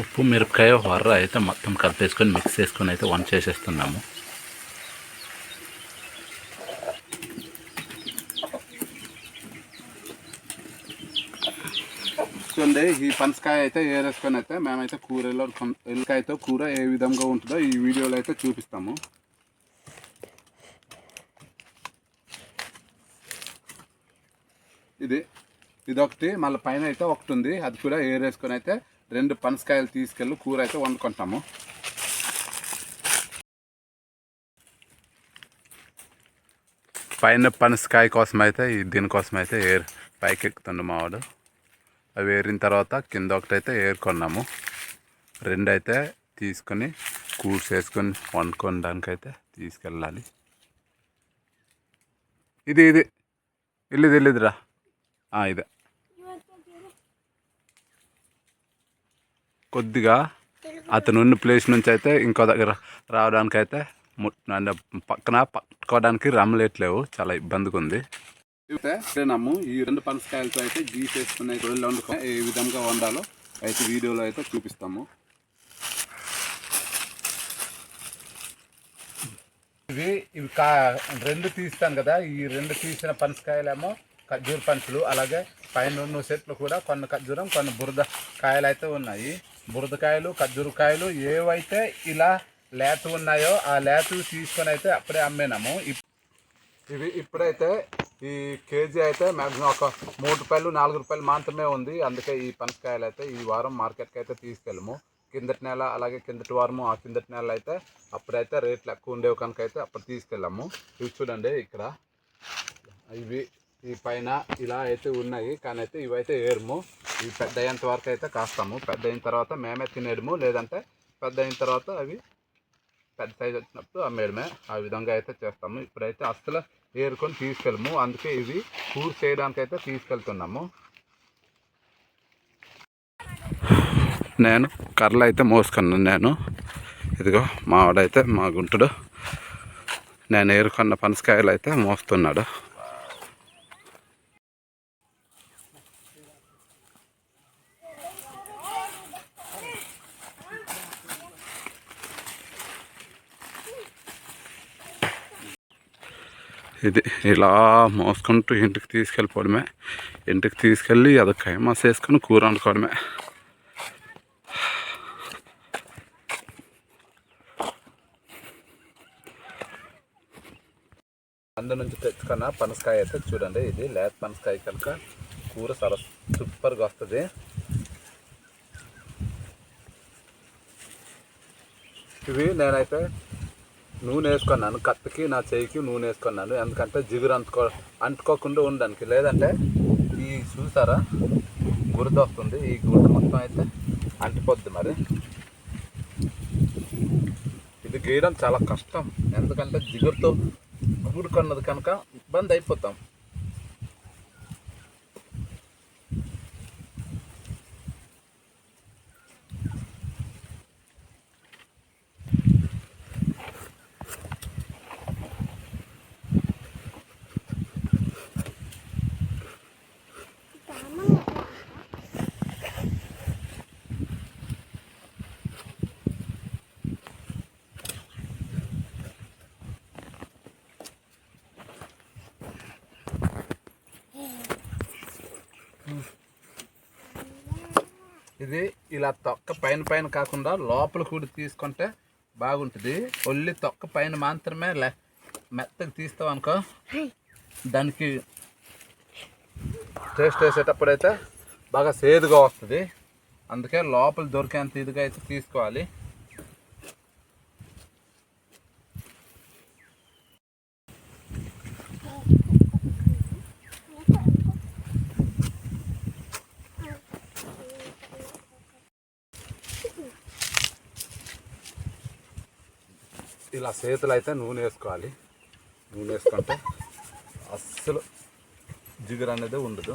ఉప్పు మిరపకాయ హొర్ర అయితే మొత్తం కలిపేసుకొని మిక్స్ చేసుకొని అయితే వంట చేసేస్తున్నాము. చూడండి ఈ పనసకాయ అయితే ఏరేసుకొని అయితే మేమైతే కూరలో కొన్- ఎల్లికాయతో కూర ఏ విధంగా ఉంటుందో ఈ వీడియోలో అయితే చూపిస్తాము. ఇది ఇదొకటి మళ్ళీ పైన అయితే ఒకటి ఉంది. అది కూడా ఏరేసుకొని అయితే రెండు పనసకాయలు తీసుకెళ్ళి కూర అయితే వండుకుంటాము. పైన పనసకాయ కోసం అయితే ఈ దీనికోసం అయితే ఏర్ పైకి ఎక్కుతుండు మావాడు అవి ఏరిన తర్వాత కింద ఒకటైతే ఏరుకున్నాము రెండు అయితే తీసుకొని కూర్స్ వేసుకొని వండుకోవడానికి అయితే తీసుకెళ్ళాలి. ఇది ఇది. వెళ్ళిది వెళ్ళిదిరా ఇదే. కొద్దిగా అతను ఉన్న ప్లేస్ నుంచి అయితే ఇంకో దగ్గర రావడానికి అయితే పక్కన పట్టుకోవడానికి రమ్మలేట్లేవు చాలా ఇబ్బందిగా ఉంది. తిన్నాము ఈ రెండు పనసకాయలతో అయితే గీస్ వేసుకునే రోజులు వండుకో ఏ విధంగా వండాలో అయితే వీడియోలో అయితే చూపిస్తాము. ఇవి ఇవి కా రెండు తీస్తాను కదా. ఈ రెండు తీసిన పనసకాయలేమో ఖర్జూర పనసలు అలాగే పైన ఉన్న చెట్లు కూడా కొన్ని ఖర్జూరం కొన్ని బురద కాయలు అయితే ఉన్నాయి. బురదకాయలు ఖర్జూరకాయలు ఏవైతే ఇలా లేత ఉన్నాయో ఆ లేతలు తీసుకొని అయితే అప్పుడే అమ్మేనాము. ఇప్- ఇవి ఇప్పుడైతే ఈ కేజీ అయితే మ్యాక్సిమం ఒక మూడు రూపాయలు నాలుగు రూపాయలు మాత్రమే ఉంది. అందుకే ఈ పనసకాయలు అయితే ఈ వారం మార్కెట్కి అయితే తీసుకెళ్ళము. కిందటి నెల అలాగే కిందటి వారము ఆ కిందటి నెల అయితే అప్పుడైతే రేట్లు ఎక్కువ ఉండేవి కనుక అయితే అప్పుడు తీసుకెళ్ళాము. ఇవి చూడండి ఇక్కడ. ఇవి ఈ పైన ఇలా అయితే ఉన్నాయి. కానీ అయితే ఇవైతే ఏరుము. ఈ పెద్ద అయ్యేంత వరకు అయితే కాస్తాము. పెద్ద అయిన తర్వాత మేమే తినేయడము. లేదంటే పెద్ద అయిన తర్వాత అవి పెద్ద సైజ్ వచ్చినప్పుడు అమ్మేయడమే. ఆ విధంగా అయితే చేస్తాము. ఇప్పుడైతే అస్సలు ఏరుకొని తీసుకెళ్ళము. అందుకే ఇవి కూర్ చేయడానికి అయితే తీసుకెళ్తున్నాము. నేను కర్రలు అయితే మోసుకున్నాను. నేను ఇదిగో మావాడైతే మా గుంటుడు. నేను ఏరుకున్న పనసకాయలు అయితే మోస్తున్నాడు. ఇది ఇలా మోసుకుంటూ ఇంటికి తీసుకెళ్ళిపోవడమే. ఇంటికి తీసుకెళ్ళి అది కైమాస్ వేసుకొని కూర వండుకోవడమే. అందు నుంచి తెచ్చుకున్న పనసకాయ అయితే చూడండి ఇది లేత పనసకాయ కనుక కూర చాలా సూపర్గా వస్తుంది. ఇవి నేనైతే నూనె వేసుకున్నాను కత్తికి నా చేయికి నూనె వేసుకున్నాను ఎందుకంటే జిగురు అంటుకో అంటుకోకుండా ఉండడానికి. లేదంటే ఈ చూసారా? గుర్తు వస్తుంది. ఈ గుర్తు మొత్తం అయితే అంటిపోద్ది మరి. ఇది గీయడం చాలా కష్టం. ఎందుకంటే జిగురుతో కూడుకున్నది కనుక ఇబ్బంది అయిపోతాం. ఇది ఇలా తొక్క పైన పైన కాకుండా లోపల కూడా తీసుకుంటే బాగుంటుంది. ఒళ్ళి తొక్క పైన మాత్రమే లే మెత్తగా తీస్తాం అనుకో. దానికి టేస్ట్ వేసేటప్పుడైతే బాగా సేదుగా వస్తుంది. అందుకే లోపల దొరికేంత ఇదిగా అయితే తీసుకోవాలి. ఇలా చేతులు అయితే నూనె వేసుకోవాలి. నూనె వేసుకుంటే అస్సలు జిగురు అనేది ఉండదు.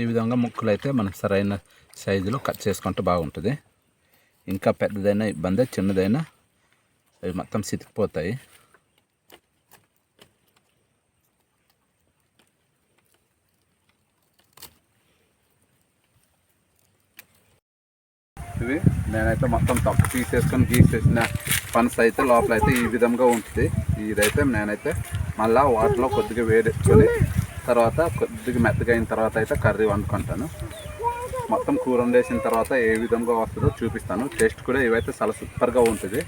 ఈ విధంగా ముక్కలు అయితే మనకు సరైన సైజులో కట్ చేసుకుంటే బాగుంటుంది. ఇంకా పెద్దదైనా ఇబ్బంది చిన్నదైనా అవి మొత్తం సితికిపోతాయి ఇవి నేనైతే మొత్తం తప్పు తీసేసుకొని గీసేసిన పనస అయితే లోపల అయితే ఈ విధంగా ఉంటుంది. ఇదైతే నేనైతే మళ్ళీ వాటిలో కొద్దిగా వేడెచ్చుకొని తర్వాత కొద్దిగా మెత్తగా అయిన తర్వాత అయితే కర్రీ వండుకుంటాను. మొత్తం కూర వండేసిన తర్వాత ఏ విధంగా వస్తుందో చూపిస్తాను. టేస్ట్ కూడా ఇవైతే చాలా సూపర్గా ఉంటుంది.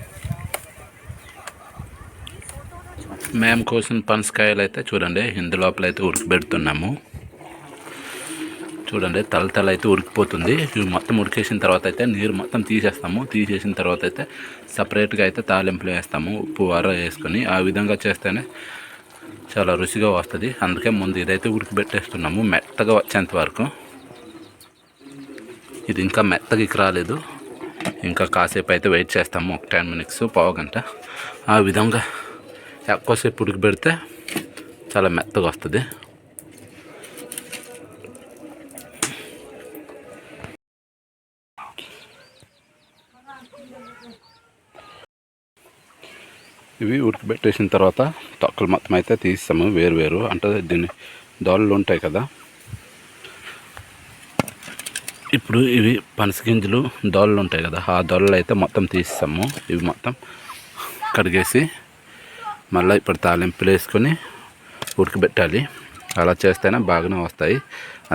మేము కోసిన పనసకాయలు అయితే చూడండి ఇందులోపల అయితే ఉడకబెడుతున్నాము చూడండి తల తల అయితే ఉడికిపోతుంది. ఇవి మొత్తం ఉడికేసిన తర్వాత అయితే నీరు మొత్తం తీసేస్తాము. తీసేసిన తర్వాత అయితే సపరేట్గా అయితే తాలింపులు వేస్తాము. ఉప్పు వార వేసుకొని ఆ విధంగా చేస్తేనే చాలా రుచిగా వస్తుంది. అందుకే ముందు ఇదైతే ఉడికిపెట్టేస్తున్నాము. మెత్తగా వచ్చేంత వరకు. ఇది ఇంకా మెత్తగా ఇక రాలేదు. ఇంకా కాసేపు అయితే వెయిట్ చేస్తాము. ఒక టెన్ మినిట్స్ పావు గంట. ఆ విధంగా ఎక్కువసేపు ఉడికిపెడితే చాలా మెత్తగా వస్తుంది. ఇవి ఉడకబెట్టేసిన తర్వాత తొక్కలు మొత్తం అయితే తీస్తాము వేరు వేరు. అంటే దీన్ని దోళ్ళు ఉంటాయి కదా. ఇప్పుడు ఇవి పనస గింజలు దోళ్ళు ఉంటాయి కదా ఆ దోళ్ళు అయితే మొత్తం తీస్తాము ఇవి మొత్తం కడిగేసి మళ్ళీ ఇప్పుడు తాలింపులు వేసుకొని ఉడకబెట్టాలి అలా చేస్తేనే బాగానే వస్తాయి.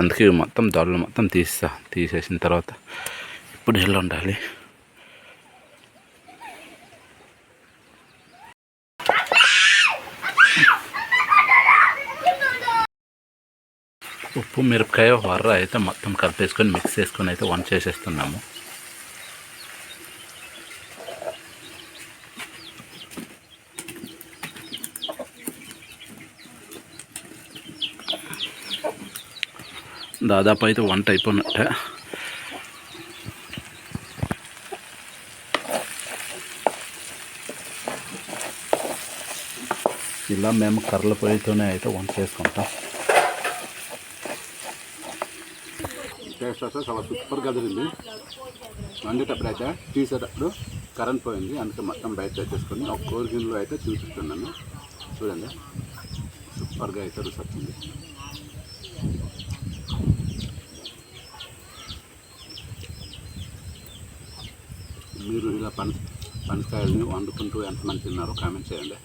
అందుకే ఇవి మొత్తం దోళ్ళు మొత్తం తీస్తా తీసేసిన తర్వాత ఇప్పుడు ఎలా ఉండాలి. ఉప్పు మిరపకాయ వర్ర అయితే మొత్తం కలిపేసుకొని మిక్స్ చేసుకొని అయితే వంట చేసేస్తున్నాము. దాదాపు అయితే వంట అయిపోయినట్టే. ఇలా మేము కర్రల పొయ్యితోనే అయితే వంట చేసుకుంటాం. టేస్ట్ వస్తే చాలా సూపర్గా కుదిరింది వండేటప్పుడు అయితే తీసేటప్పుడు కరెంట్ పోయింది. అందుకే మొత్తం బయట తెచ్చేసుకొని ఒక కోరి గిన్నెలో అయితే చూపిస్తున్నాను. చూడండి. సూపర్గా అయితే రుచి వచ్చింది. మీరు ఇలా పనస పనసకాయలని వండుకుంటూ ఎంతమంది తిన్నారో కామెంట్ చేయండి.